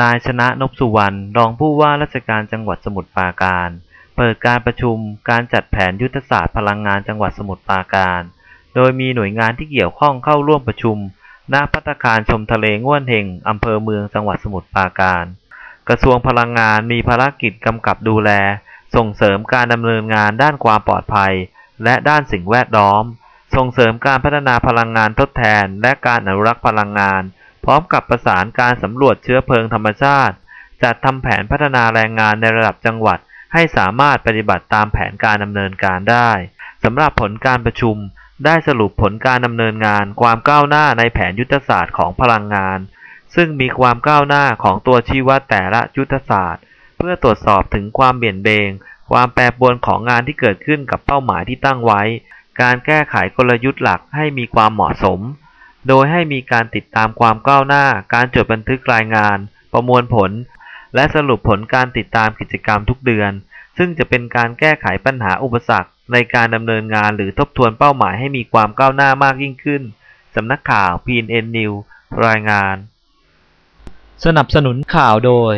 นายชนะนพสุวรรณรองผู้ว่าราชการจังหวัดสมุทรปราการ เปิดการประชุมการจัดแผนยุทธศาสตร์พลังงานจังหวัดสมุทรปราการ โดยมีหน่วยงานที่เกี่ยวข้องเข้าร่วมประชุมณภัตคารชมทะเลง่วนเฮงอำเภอเมืองจังหวัดสมุทรปราการ กระทรวงพลังงานมีภารกิจกำกับดูแล ส่งเสริมการดำเนินงานด้านความปลอดภัย และด้านสิ่งแวดล้อม ส่งเสริมการพัฒนาพลังงานทดแทน และการอนุรักษ์พลังงาน พร้อมกับประสานการสำรวจเชื้อเพลิงธรรมชาติ จัดทำแผนพัฒนาแรงงานในระดับจังหวัด ให้สามารถปฏิบัติตามแผนการดำเนินการได้สำหรับผลการประชุม ได้สรุปผลการดำเนินงาน ความก้าวหน้าในแผนยุทธศาสตร์ของพลังงาน ซึ่งมีความก้าวหน้าของตัวชี้วัดแต่ละยุทธศาสตร์ เพื่อตรวจสอบถึงความเบี่ยนเบง ความแปรปรวนของงานที่เกิดขึ้นกับเป้าหมายที่ตั้งไว้ การแก้ไขกลยุทธ์หลักให้มีความเหมาะสม โดยให้มีการติดตามความก้าวหน้า การจดบันทึกรายงาน ประมวลผล และสรุปผลการติดตามกิจกรรมทุกเดือน ซึ่งจะเป็นการแก้ไขปัญหาอุปสรรค ในการดำเนินงานหรือทบทวนเป้าหมายให้มีความก้าวหน้ามากยิ่งขึ้น สำนักข่าว PNN News รายงาน สนับสนุนข่าวโดย